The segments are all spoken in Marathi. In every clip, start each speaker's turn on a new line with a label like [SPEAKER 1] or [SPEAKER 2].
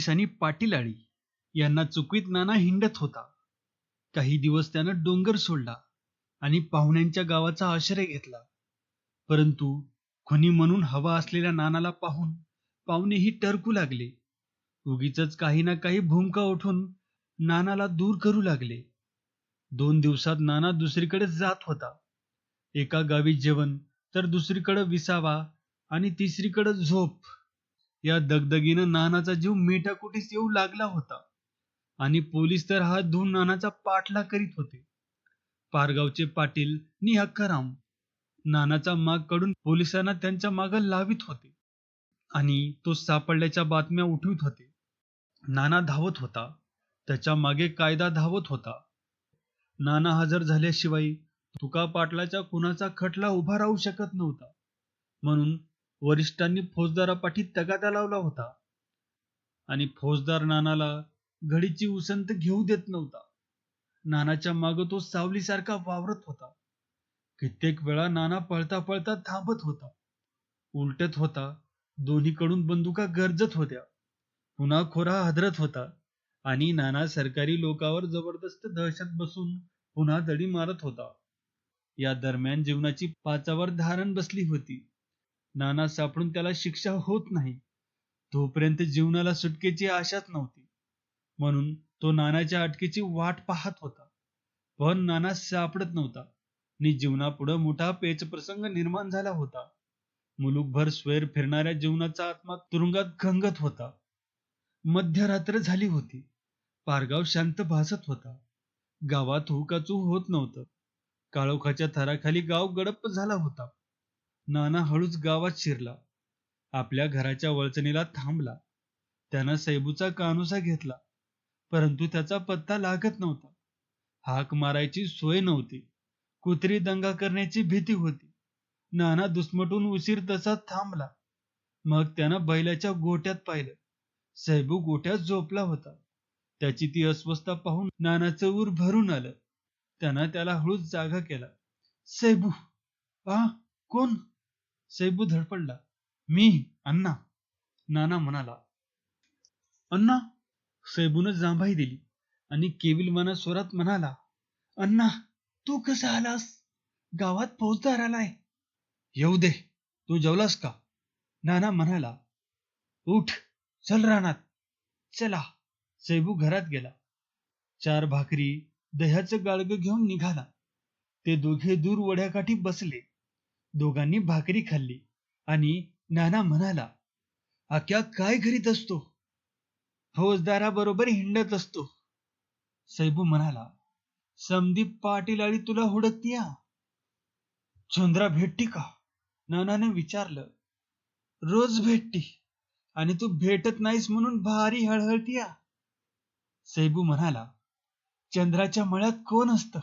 [SPEAKER 1] पोलिसांनी पाटीलाळी यांना चुकवीत नाना हिंडत होता. काही दिवस त्यानं डोंगर सोडला आणि पाहुण्यांच्या गावाचा आश्रय घेतला. परंतु खुनी म्हणून हवा असलेल्या नानाला पाहून पाहुणेही टरकू लागले. उगीच काही ना काही भूमका उठून नानाला दूर करू लागले. दोन दिवसात नाना दुसरीकडे जात होता. एका गावी जेवण तर दुसरीकडे विसावा आणि तिसरीकडे झोप. या दगदगीनं नानाचा जीव मेटाकुटीस येऊ लागला होता. आणि पोलीस तर हात धुवून नानाचा पाठला करीत होते. पारगावचे पाटील नि हक्काराम नानाचा मागकडून पोलिसांना त्यांच्या माग लावित होते. आणि तो सापडल्याच्या बातम्या उठवित होते. नाना धावत होता. त्याच्यामागे कायदा धावत होता. नाना हजर झाल्याशिवाय तुका पाटलाच्या कुणाचा खटला उभा राहू शकत नव्हता. म्हणून वरिष्ठांनी फौजदारापाठी तगादा लावला होता. आणि फौजदार नानाला घडीची उसंत घेऊ देत नव्हता. नानाच्या माग तो सावलीसारखा वावरत होता. कित्येक वेळा नाना पळता पळता थांबत होता. उलटत होता दोन्हीकडून बंदुका गरजत होत्या. पुन्हा खोरा हादरत होता आणि नाना सरकारी लोकावर जबरदस्त दहशत बसून पुन्हा दडी मारत होता. या दरम्यान जीवनाची पाचावर धारण बसली होती. नाना सापडून त्याला शिक्षा होत नाही. तोपर्यंत जीवनाला सुटकेची आशाच नव्हती. म्हणून तो नानाच्या अटकेची वाट पाहत होता. पण नाना सापडत नव्हता. आणि जीवनापुढं मोठा पेचप्रसंग निर्माण झाला होता. मुलुकभर स्वैर फिरणाऱ्या जीवनाचा आत्मा तुरुंगात गंगत होता. मध्यरात्र झाली होती. पारगाव शांत भासत होता. गावात हुकाचू होत नव्हतं. काळोखाच्या थराखाली गाव गडप झाला होता. नाना हळूच गावात शिरला. आपल्या घराच्या वळचणीला थांबला. त्यानं सैबूचा कानुसा घेतला परंतु त्याचा पत्ता लागत नव्हता. हाक मारायची सोय नव्हती. कुत्री दंगा करण्याची भीती होती. नाना दुसमटून उशीर तसा थांबला. मग त्यानं बैलाच्या गोट्यात पाहिलं. सैबू गोट्यात झोपला होता. त्याची ती अस्वस्थता पाहून नानाचं ऊर भरून आलं. त्यानं त्याला हळूच जागा केला. सैबू आ कोण? सैबू धडपडला. मी अण्णा. नाना म्हणाला अण्णा सैबून जांभाई दिली. आणि केविलमाना स्वरात म्हणाला अण्णा तू कसा आलास? गावात फौजदार आलाय. येऊ दे तू जेवलास का? नाना म्हणाला उठ चल रानात. चला. सैबू घरात गेला. चार भाकरी दह्याचं गाळग घेऊन निघाला. ते दोघे दूर वड्याकाठी बसले. दोघांनी भाकरी खाल्ली आणि नाना म्हणाला आक्या काय करीत असतो? फौजदाराबरोबर हिंडत असतो. सैबू म्हणाला समदीप पाटील आणि तुला हुडकतीया? चंद्रा भेटती का? नानाने विचारलं रोज भेटती आणि तू भेटत नाहीस म्हणून भारी हळहळतीया. सैबू म्हणाला चंद्राच्या मळ्यात कोण असत?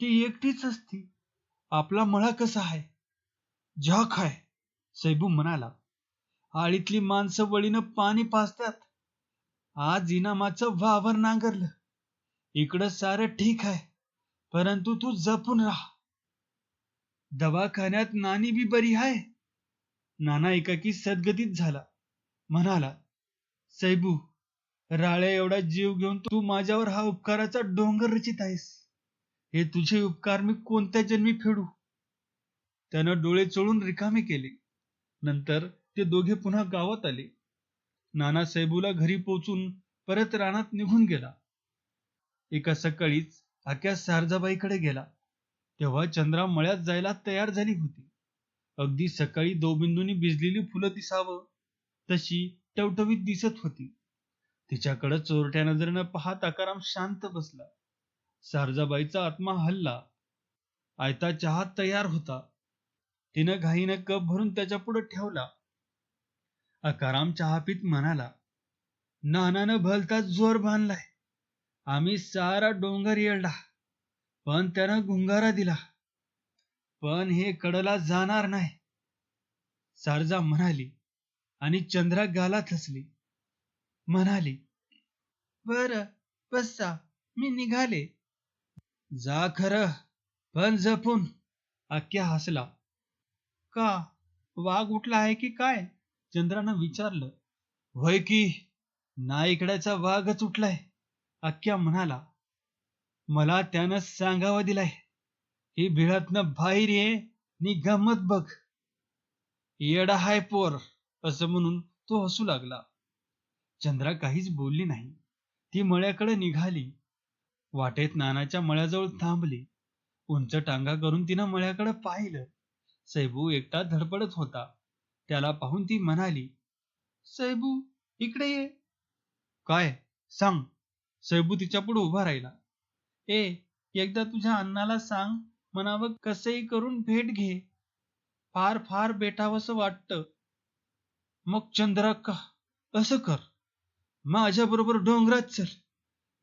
[SPEAKER 1] ती एकटीच असती. आपला मळा कसा आहे? झाक आहे सैबू म्हणाला. आळीतली माणसं वळीनं पाणी पाजतात. आज इनामाचं वावर नांगरलं. इकडं सारं ठीक आहे परंतु तू जपून राहा. दवाखान्यात नानी बी बरी आहे? नाना एकाकी सद्गतीत झाला. म्हणाला सैबू राळ्या एवढा जीव घेऊन तू माझ्यावर हा उपकाराचा डोंगर रचित आहेस. हे तुझे उपकार मी कोणत्या जन्मी फेडू? त्यानं डोळे चोळून रिकामे केले. नंतर ते दोघे पुन्हा गावात आले. नाना सैबूला घरी पोचून परत रानात निघून गेला. एका सकाळीच आक्या सारजाबाईकडे गेला. तेव्हा चंद्रा मळ्यात जायला तयार झाली होती. अगदी सकाळी दौबिंदूंनी भिजलेली फुलं दिसावं तशी टवटवीत दिसत होती. तिच्याकडं चोरट्या नजरेनं पाहत आकाराम शांत बसला. सारजाबाईचा आत्मा हल्ला. आयता चहा तयार होता. तिनं घाईनं कप भरून त्याच्या पुढे ठेवला. अकाराम चहा पीत म्हणाला नानानं भलता जोर बांधलाय. आम्ही सारा डोंगर येळला पण त्यानं गुंगारा दिला. पण हे कडला जाणार नाही. सारजा म्हणाली आणि चंद्रा गाला थसली. म्हणाली बर बसा मी निघाले. जा खरं पण जपून अख्ख्या हसला. का? वाघ उठला आहे की काय? चंद्रानं विचारलं. होय की नाईकड्याचा वाघच उठलाय अख्ख्या म्हणाला. मला त्यानं सांगावं दिलाय. ही भिळातनं बाहेर ये नि गंमत बघ. येडा हाय पोर असं म्हणून तो हसू लागला. चंद्रा काहीच बोलली नाही. ती मळ्याकडे निघाली. वाटेत नानाच्या मळ्याजवळ थांबली. उंच टांगा करून तिनं मळ्याकडे पाहिलं. सैबू एकटा धडपडत होता. त्याला पाहून ती म्हणाली सैबू इकडे ये. काय? सांग. सैबू तिच्या पुढे उभा राहिला. ए एकदा तुझ्या अण्णाला सांग म्हणावं कसंही करून भेट घे. फार फार बेटावंसं वाटतं. मग चंद्रा का असं कर. माझ्याबरोबर डोंगरात चल.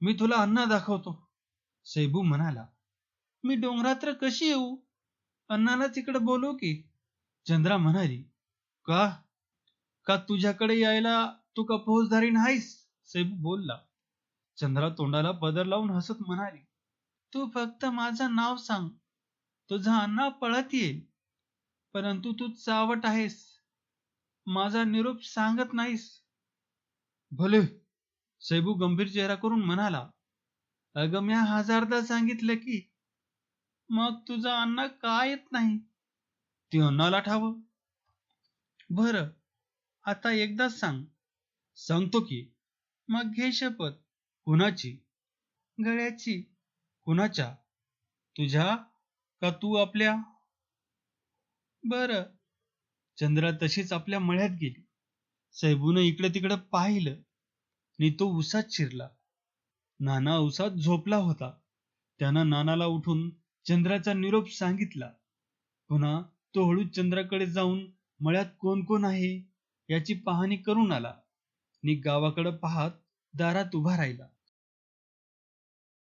[SPEAKER 1] मी तुला अण्णा दाखवतो. सैबू म्हणाला मी डोंगरात्र कशी येऊ? अण्णाला तिकडे बोलू की. चंद्रा म्हणाली का? का तुझ्याकडे यायला तू का फौजदारी नाहीस? सैबू बोलला. चंद्रा तोंडाला पदर लावून हसत म्हणाली तू फक्त माझं नाव सांग. तुझा अण्णा पळत येईल. परंतु तू चावट आहेस. माझा निरोप सांगत नाहीस. भले. सैबू गंभीर चेहरा करून म्हणाला अगं म्या हजारदा सांगितलं की मग तुझा अण्णा का येत नाही? ती अण्णाला ठाव. बर आता एकदाच सांग. सांगतो की. मग घे शपथ. कुणाची? गळ्याची. कुणाच्या? तुझ्या का तू आपल्या? बर. चंद्रा तशीच आपल्या मळ्यात गेली. सैबून इकडे तिकडे पाहिलं. नि तो उसात शिरला. नाना उसात झोपला होता. त्यानं नानाला उठून चंद्राचा निरोप सांगितला. पुन्हा तो हळू चंद्राकडे जाऊन मळ्यात कोण कोण आहे याची पाहणी करून आला. नि गावाकडं पाहत दारात उभा राहिला.